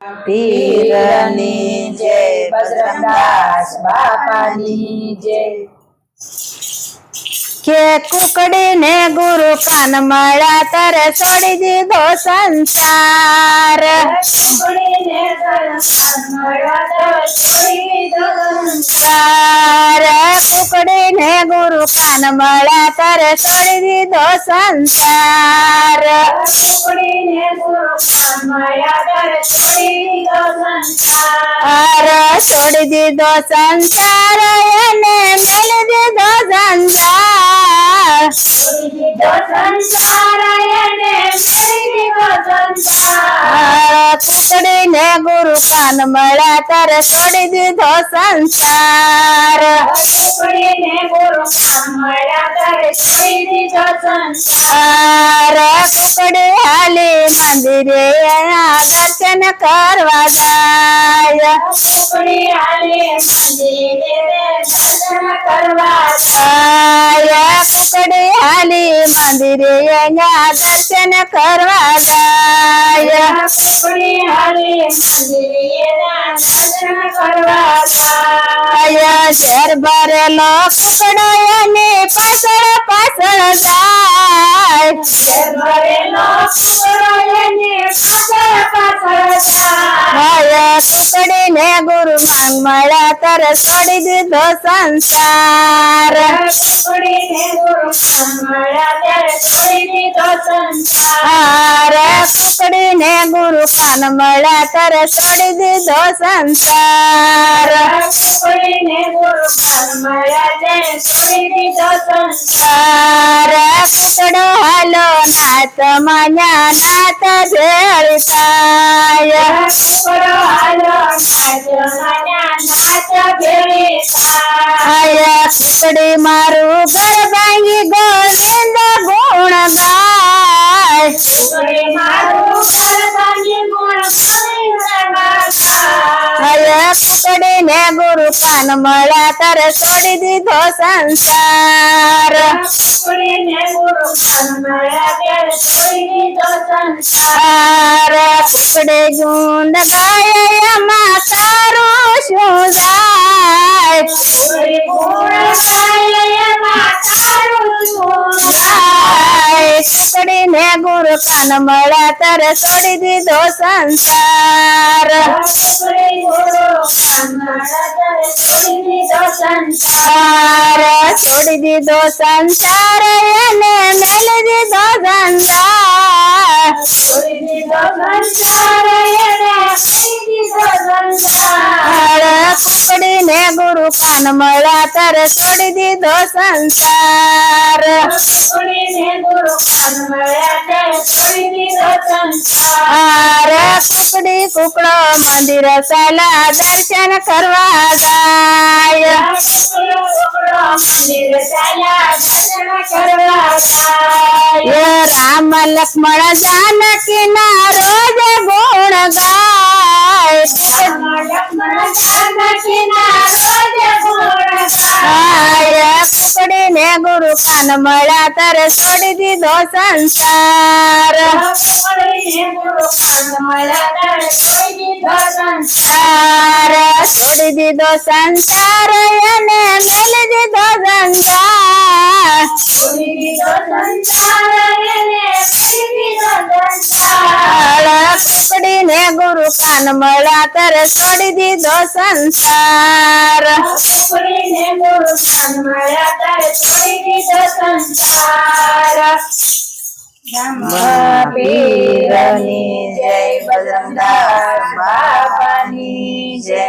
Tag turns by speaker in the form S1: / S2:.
S1: પીરની જય બજરંગદાસ બાપાની જય.
S2: કે કુકડી ને ગુરુ કાન મળ્યા તારે છોડી દીધો સંસાર
S1: કુકડીને
S2: સંસાર. કુકડી ને ગુરુ કાન મળ્યા તારે છોડી દીધો સંસાર.
S1: કુકડીને ગુરુ કાન મળ્યા ત્યારે છોડી દીધો સંસાર.
S2: છોડી દીધો સંસાર એને મેલી દીધો સંસાર.
S1: છોડી દીધો સંસાર એને મેળી દીધો સંસાર.
S2: આર ને ગુરુ કાન મળ્યા તારે છોડી દીધો સંસાર.
S1: કુકડીને ગુરુ કાન મળ્યા ત્યારે છોડી દીધો સંસાર.
S2: કુકડી હાલી મંદિરે દર્શન કરવા જાય.
S1: કુકડી મંદિરે દર્શન કરવા
S2: જાય કુકડી મંદિરે અહીંયા દર્શન કરવા જાય ઝેર ભરેલો કુકડો એની પાછળ પાછળ જાય.
S1: ભરેલો કુકડો એને પાછળ પાછળ જાય.
S2: આય કુકડી ને ગુરુ માંગ મળ્યા તર છોડી દીધો સંસાર.
S1: કુકડીને ગુરુ કાન મળ્યા ત્યારે છોડી દીધો સંસાર.
S2: આરે કુકડી ને ગુરુ કાન મળ્યા તર છોડી દીધો સંસાર કુકડો હાલો નાથ માન્યા નાત ભેળ આય કુકડી ને ગુરુ પાન મળ્યા તારે છોડી દીધો સંસાર. કુકડે આર ગાય એમાં તારું શું કાન મળ્યા તારે છોડી દીધો સંસાર.
S1: છોડી દીધો સંસાર,
S2: એને મેલી દીધો સંસાર.
S1: છોડી દીધો સંસાર એને કરી દીધો સંસાર
S2: આર ગુરુ પાન મળ્યા તારે છોડી દીધો સંસાર.
S1: કુકડીને ગુરુ પાન મળ્યા સંસાર
S2: આર કુકડી કુકડો મંદિર સલા દર્શન કરવા જાય. રામ લક્ષ્મણ જાનકી ના રોજ ગુણ ગાય.
S1: રામ લક્ષ્મણ જાનકીના રોજ
S2: ગુરુ મળ્યા તારે છોડી દીધો સંસાર.
S1: છોડી દીધો સંસાર
S2: એને મેલી દીધો ગુરુ કાન મળ્યા તારે છોડી દીધો સંસાર.
S1: ગુરુ કાન મળ્યા ત્યારે છોડી દીધો સંસાર.
S2: પીરની જય બજરંગદાસ બાપાની જય.